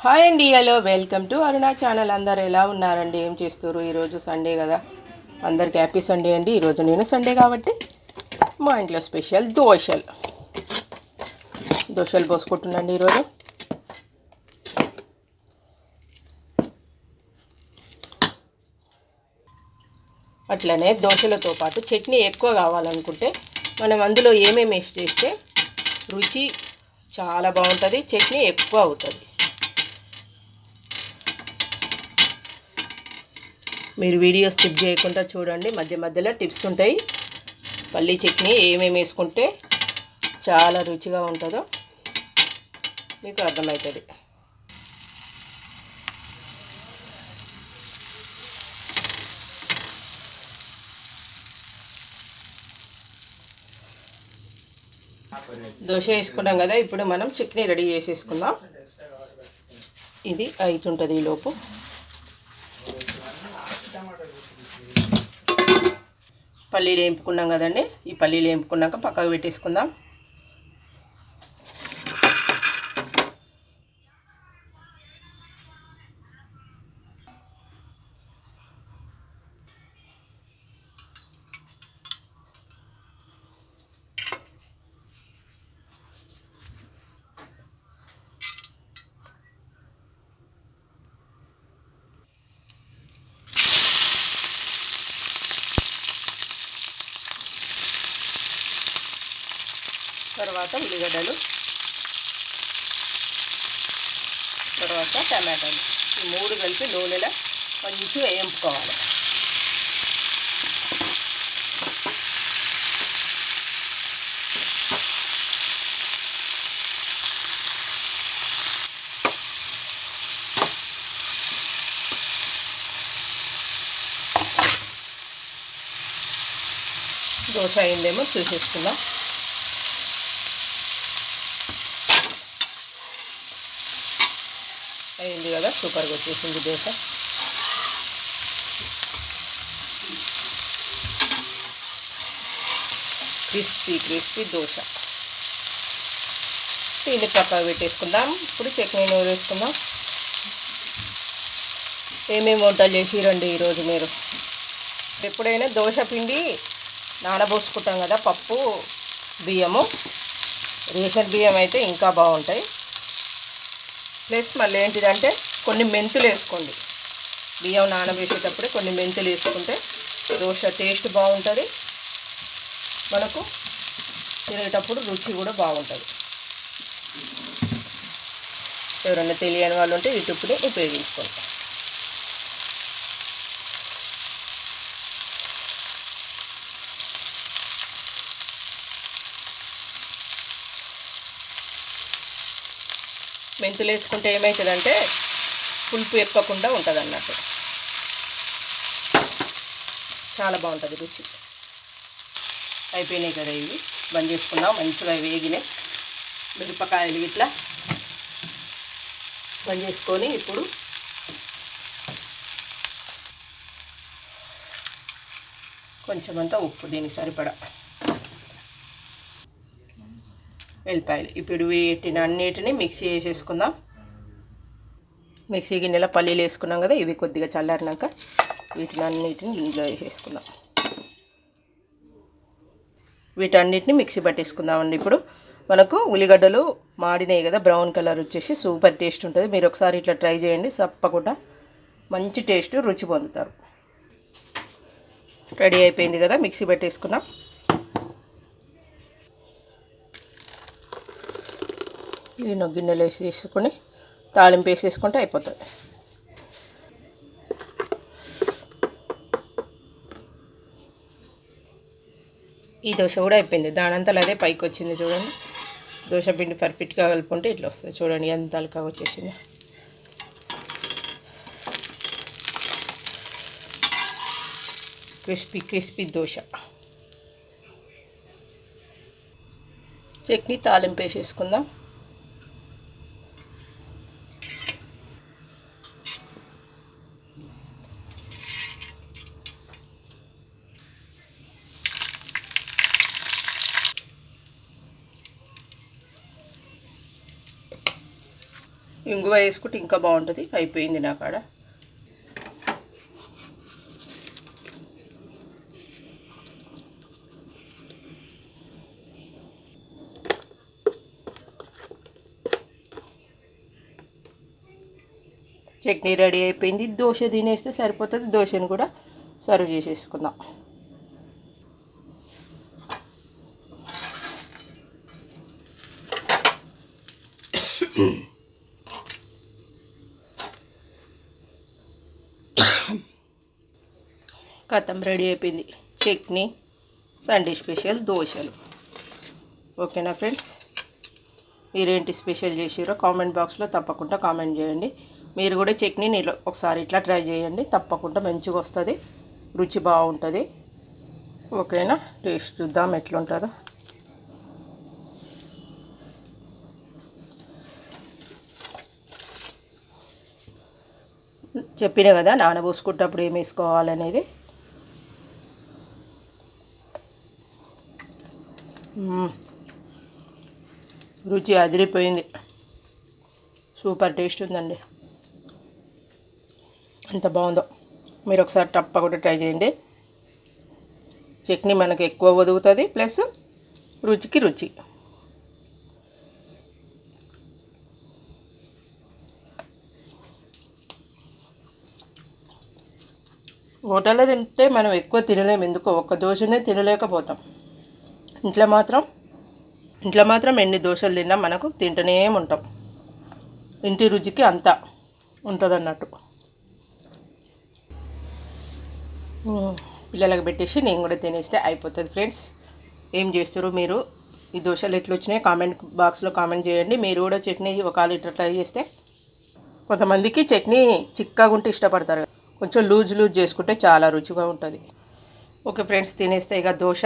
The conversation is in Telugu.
హాయ్ అండి hello welcome to Aruna channel. అందరు ఎలా ఉన్నారండి? ఏం చేస్తారు ఈరోజు సండే కదా. అందరికి హ్యాపీ సండే అండి. ఈరోజు నేను సండే కాబట్టి మా ఇంట్లో స్పెషల్ దోశలు. దోశలు పోసుకుంటున్నాండి ఈరోజు అట్లనే దోశలతో పాటు చట్నీ ఎక్కువ కావాలనుకుంటే మనం అందులో ఏమేమి వేసి చేస్తే రుచి చాలా బాగుంటుంది చట్నీ ఎక్కువ అవుతుంది. మీరు వీడియో స్కిప్ చేయకుండా చూడండి. మధ్య మధ్యలో టిప్స్ ఉంటాయి. పల్లీ చట్నీ ఏమేమి వేసుకుంటే చాలా రుచిగా ఉంటుందో మీకు అర్థమవుతుంది. దోశ వేసుకున్నాం కదా ఇప్పుడు మనం చట్నీ రెడీ చేసేసుకుందాం. ఇది అవుతుంటుంది ఈ పల్లీలు వేపుకున్నాం కదండి. ఈ పల్లీలు వేపుకున్నాక పక్కకు పెట్టేసుకుందాం. తర్వాత ఉల్లిగడ్డలు తర్వాత టమాటాలు. ఈ మూడు కలిపి నూనెలో మంచిగా వేయింపుకోవాలి. దోశ అయిందేమో చూసేసుకుందాం. అయింది కదా సూపర్గా వచ్చేసింది దోశ. Crispy crispy dosa. దీన్ని పక్కకు పెట్టేసుకుందాం. ఇప్పుడు చట్నీ నూరు వేసుకుందాం. ఏమేమి వంటలు చేసిరండి ఈరోజు మీరు? ఎప్పుడైనా దోశ పిండి నానబోసుకుంటాం కదా పప్పు బియ్యము. రేషన్ బియ్యం అయితే ఇంకా బాగుంటాయి. ప్లస్ మళ్ళీ ఏంటిదంటే కొన్ని మెంతులు వేసుకోండి. బియ్యం నానబెట్టేటప్పుడు కొన్ని మెంతులు వేసుకుంటే దోశ టేస్ట్ బాగుంటుంది. మనకు తినేటప్పుడు రుచి కూడా బాగుంటుంది. ఎవరైనా తెలియని వాళ్ళు ఉంటే ఈ ఉపయోగించుకుంటాం మెంతులు వేసుకుంటే ఏమవుతుందంటే పులుపు ఎక్కకుండా ఉంటుంది అన్నట్టు చాలా బాగుంటుంది రుచి. అయిపోయినాయి కదా ఇవి. బంద్ చేసుకున్నాం మంచిగా వేగినాయి. మిరపకాయలు ఇట్లా బంద్ చేసుకొని ఇప్పుడు కొంచెం అంతా ఉప్పు దీనికి సరిపడా. వెల్లిపాయలు ఇప్పుడు వీటిని అన్నిటిని మిక్సీ వేసేసుకుందాం. మిక్సీ గిన్నెలో పల్లీలు వేసుకున్నాం కదా ఇవి కొద్దిగా చల్లారినాక వీటిని అన్నిటిని ఇందులో వేసేసుకుందాం. వీటన్నిటిని మిక్సీ పట్టేసుకుందామండి ఇప్పుడు. మనకు ఉల్లిగడ్డలు మాడినాయి కదా బ్రౌన్ కలర్ వచ్చేసి సూపర్ టేస్ట్ ఉంటుంది. మీరు ఒకసారి ఇట్లా ట్రై చేయండి తప్పకుండా మంచి టేస్ట్ రుచి పొందుతారు. రెడీ అయిపోయింది కదా మిక్సీ పెట్టేసుకున్నాం నేను గిన్నెలో వేసి వేసుకొని తాళింపు వేసేసుకుంటే అయిపోతుంది. ఈ దోశ కూడా అయిపోయింది. దానంతలో అదే పైకి వచ్చింది చూడండి. దోశ పిండి పర్ఫెక్ట్గా కలుపుకుంటే ఇట్లా వస్తుంది. చూడండి ఎంత అలకా వచ్చేసింది. Crispy crispy dosa. చట్నీ తాలింపు వేసేసుకుందాం. ఇంగువ వేసుకుంటే ఇంకా బాగుంటుంది. అయిపోయింది నా కాడ. చట్నీ రెడీ అయిపోయింది. దోశ తినేస్తే సరిపోతుంది. దోశని కూడా సర్వ్ చేసేసుకుందాం. కథం రెడీ అయిపోయింది. చట్నీ సండే స్పెషల్ దోశలు. ఓకేనా ఫ్రెండ్స్? మీరేంటి స్పెషల్ చేసిరో కామెంట్ బాక్స్లో తప్పకుండా కామెంట్ చేయండి. మీరు కూడా చట్నీని ఇలా ఒకసారి ఇట్లా ట్రై చేయండి. తప్పకుండా మంచిగా వస్తుంది రుచి బాగుంటుంది. ఓకేనా? టేస్ట్ చూద్దాం ఎట్లుంటుందో. చెప్పిన కదా నానబోసుకుంటప్పుడు ఏం వేసుకోవాలనేది? రుచి అదిరిపోయింది. సూపర్ టేస్ట్ ఉందండి. ఎంత బాగుందో. మీరు ఒకసారి తప్పకుండా ట్రై చేయండి. చట్నీ మనకు ఎక్కువ ఒదుగుతుంది ప్లస్ రుచికి రుచి. హోటల్లో తింటే మనం ఎక్కువ తినలేము ఎందుకో ఒక్క దోశనే తినలేకపోతాం. ఇంట్లో మాత్రం ఇంట్లో మాత్రం ఎన్ని దోశలు తిన్నా మనకు తింటూనే ఉంటాం. ఇంటి రుచికి అంత ఉంటుంది అన్నట్టు పిల్లలకు పెట్టేసి నేను కూడా తినేస్తే అయిపోతుంది ఫ్రెండ్స్. ఏం చేస్తారు మీరు? ఈ దోశలు ఎట్లా వచ్చినాయి కామెంట్ బాక్స్లో కామెంట్ చేయండి. మీరు కూడా చట్నీ ఒక లీటర్ ట్రై చేస్తే కొంతమందికి చట్నీ చిక్కగా ఉంటే ఇష్టపడతారు. కొంచెం లూజ్ లూజ్ చేసుకుంటే చాలా రుచిగా ఉంటుంది. ఓకే ఫ్రెండ్స్ తినేస్తే ఇక దోశ.